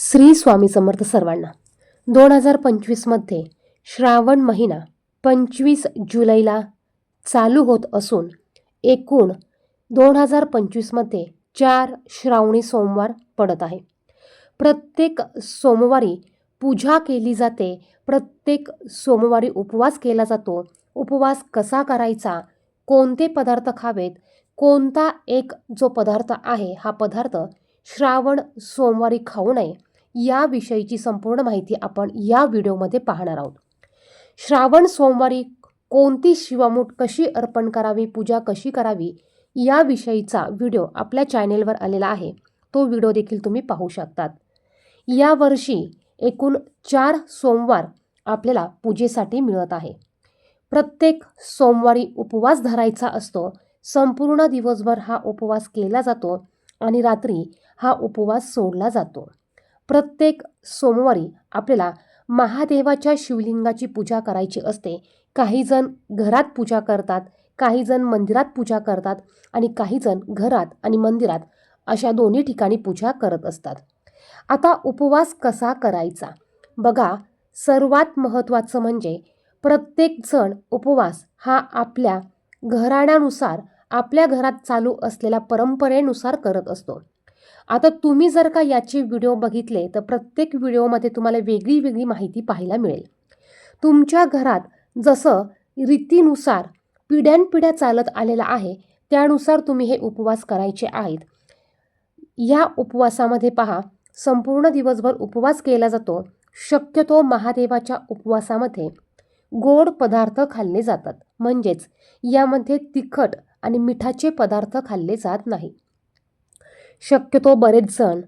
श्री स्वामी समर्थ सर्वांना. दोन हजार पंचवीसमध्ये श्रावण महिना पंचवीस जुलैला चालू होत असून एकूण दोन हजार पंचवीसमध्ये चार श्रावणी सोमवार पडत आहे. प्रत्येक सोमवारी पूजा केली जाते प्रत्येक सोमवारी उपवास केला जातो. उपवास कसा करायचा कोणते पदार्थ खावेत कोणता एक जो पदार्थ आहे हा पदार्थ श्रावण सोमवारी खाऊ नये याविषयीची संपूर्ण माहिती आपण या व्हिडिओमध्ये पाहणार आहोत. श्रावण सोमवारी कोणती शिवामूठ कशी अर्पण करावी पूजा कशी करावी याविषयीचा व्हिडिओ आपल्या चॅनेलवर आलेला आहे. तो व्हिडिओ देखील तुम्ही पाहू शकतात. यावर्षी एकूण चार सोमवार आपल्याला पूजेसाठी मिळत आहे. प्रत्येक सोमवारी उपवास धरायचा असतो. संपूर्ण दिवसभर हा उपवास केला जातो आणि रात्री हा उपवास सोडला जातो. प्रत्येक सोमवारी आपल्याला महादेवाच्या शिवलिंगाची पूजा करायची असते. काहीजण घरात पूजा करतात काहीजण मंदिरात पूजा करतात आणि काहीजण घरात आणि मंदिरात अशा दोन्ही ठिकाणी पूजा करत असतात. आता उपवास कसा करायचा? बघा सर्वात महत्त्वाचं म्हणजे प्रत्येकजण उपवास हा आपल्या घराण्यानुसार आपल्या घरात चालू असलेल्या परंपरेनुसार करत असतो. आता तुम्ही जर का याचे व्हिडिओ बघितले तर प्रत्येक व्हिडिओमध्ये तुम्हाला वेगळी वेगळी माहिती पाहायला मिळेल. तुमच्या घरात जसं रीतीनुसार पिढ्यानपिढ्या चालत आलेला आहे त्यानुसार तुम्ही हे उपवास करायचे आहेत. या उपवासामध्ये पहा संपूर्ण दिवसभर उपवास केला जातो. शक्यतो महादेवाच्या उपवासामध्ये गोड पदार्थ खाल्ले जातात. म्हणजेच यामध्ये तिखट आणि मिठाचे पदार्थ खाल्ले जात नाही. शक्यतो बरेच जण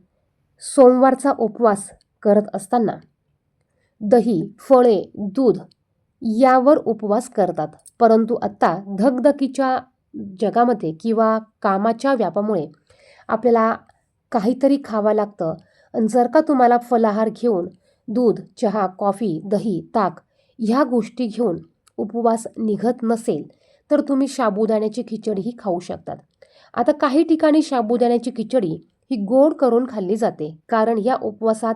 सोमवारचा उपवास करत असताना दही फळे दूध यावर उपवास करतात. परंतु आत्ता धगधकीच्या जगामध्ये किंवा कामाच्या व्यापामुळे आपल्याला काहीतरी खावं लागतं. आणि जर का तुम्हाला फलाहार घेऊन दूध चहा कॉफी दही ताक ह्या गोष्टी घेऊन उपवास निघत नसेल तर तुम्ही साबुदाण्याची खिचडीही खाऊ शकतात. आता काही ठिकाणी साबुदाण्याची खिचडी ही गोड करून खाल्ली जाते कारण या उपवासात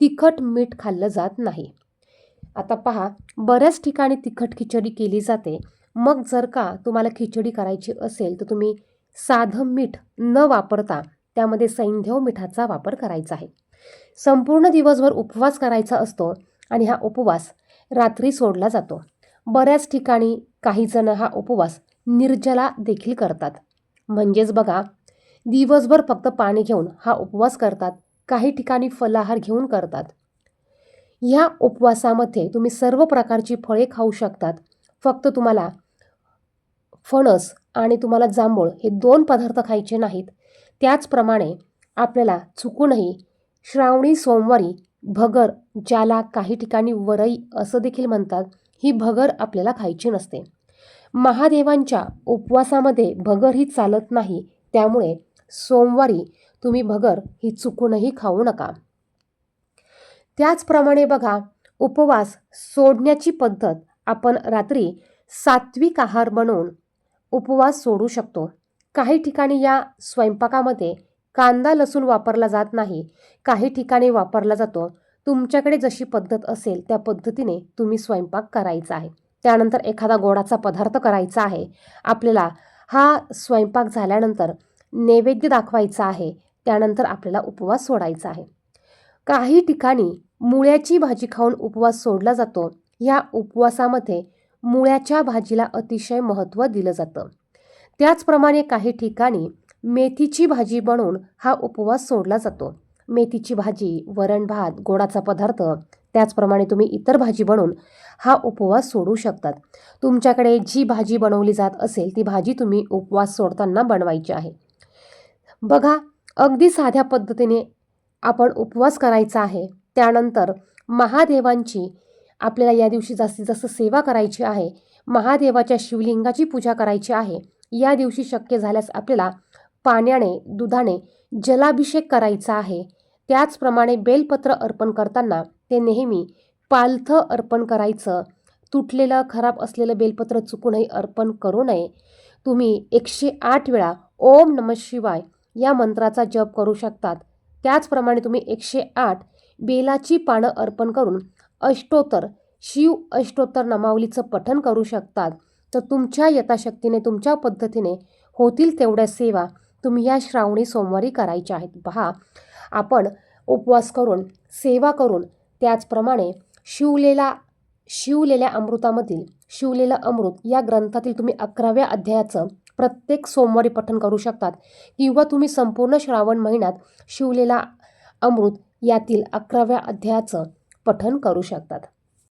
तिखट मीठ खाल्लं जात नाही. आता पहा बऱ्याच ठिकाणी तिखट खिचडी केली जाते. मग जर का तुम्हाला खिचडी करायची असेल तर तुम्ही साधं मीठ न वापरता त्यामध्ये सैंधव मिठाचा वापर करायचा आहे. संपूर्ण दिवसभर उपवास करायचा असतो आणि हा उपवास रात्री सोडला जातो. बऱ्याच ठिकाणी काहीजणं हा उपवास निर्जला देखील करतात. म्हणजेच बघा दिवसभर फक्त पाणी घेऊन हा उपवास करतात काही ठिकाणी फलाहार घेऊन करतात. ह्या उपवासामध्ये तुम्ही सर्व प्रकारची फळे खाऊ शकतात. फक्त तुम्हाला फणस आणि तुम्हाला जांभूळ हे दोन पदार्थ खायचे नाहीत. त्याचप्रमाणे आपल्याला चुकूनही श्रावणी सोमवारी भगर ज्याला काही ठिकाणी वरई असं देखील म्हणतात ही भगर आपल्याला खायची नसते. महादेवांच्या उपवासामध्ये भगर ही चालत नाही. त्यामुळे सोमवारी तुम्ही भगर ही चुकूनही खाऊ नका. त्याचप्रमाणे बघा उपवास सोडण्याची पद्धत आपण रात्री सात्विक आहार बनवून उपवास सोडू शकतो. काही ठिकाणी या स्वयंपाकामध्ये कांदा लसूण वापरला जात नाही. काही ठिकाणी वापरला जातो. तुमच्याकडे जशी पद्धत असेल त्या पद्धतीने तुम्ही स्वयंपाक करायचा आहे. त्यानंतर एखादा गोडाचा पदार्थ करायचा आहे. आपल्याला हा स्वयंपाक झाल्यानंतर नैवेद्य दाखवायचा आहे. त्यानंतर आपल्याला उपवास सोडायचा आहे. काही ठिकाणी मुळ्याची भाजी खाऊन उपवास सोडला जातो. या उपवासामध्ये मुळ्याच्या भाजीला अतिशय महत्त्व दिलं जातं. त्याचप्रमाणे काही ठिकाणी मेथीची भाजी बनवून हा उपवास सोडला जातो. मेथीची भाजी वरण भात गोडाचा पदार्थ त्याचप्रमाणे तुम्ही इतर भाजी बनवून हा उपवास सोडू शकतात. तुमच्याकडे जी भाजी बनवली जात असेल ती भाजी तुम्ही उपवास सोडताना बनवायची आहे. बघा अगदी साध्या पद्धतीने आपण उपवास करायचा आहे. त्यानंतर महादेवांची आपल्याला या दिवशी जास्तीत जास्त सेवा करायची आहे. महादेवाच्या शिवलिंगाची पूजा करायची आहे. या दिवशी शक्य झाल्यास आपल्याला पाण्याने दुधाने जलाभिषेक करायचा आहे. त्याचप्रमाणे बेलपत्र अर्पण करताना ते नेहमी पालथं अर्पण करायचं. तुटलेलं खराब असलेलं बेलपत्र चुकूनही अर्पण करू नये. तुम्ही एकशे आठ वेळा ओम नम शिवाय या मंत्राचा जप करू शकतात. त्याचप्रमाणे तुम्ही एकशे आठ बेलाची पानं अर्पण करून अष्टोत्तर शिव अष्टोत्तर नमावलीचं पठन करू शकतात. तर तुमच्या यथाशक्तीने तुमच्या पद्धतीने होतील तेवढ्या सेवा. तुम्ही या श्रावणी सोमवारी करायच्या आहेत. पहा आपण उपवास करून सेवा करून त्याचप्रमाणे शिवलेला शिवलेल्या अमृतामधील शिवलेलं अमृत या ग्रंथातील तुम्ही अकराव्या अध्यायाचं प्रत्येक सोमवारी पठण करू शकतात. किंवा तुम्ही संपूर्ण श्रावण महिन्यात शिवलेला अमृत यातील अकराव्या अध्यायाचं पठण करू शकतात.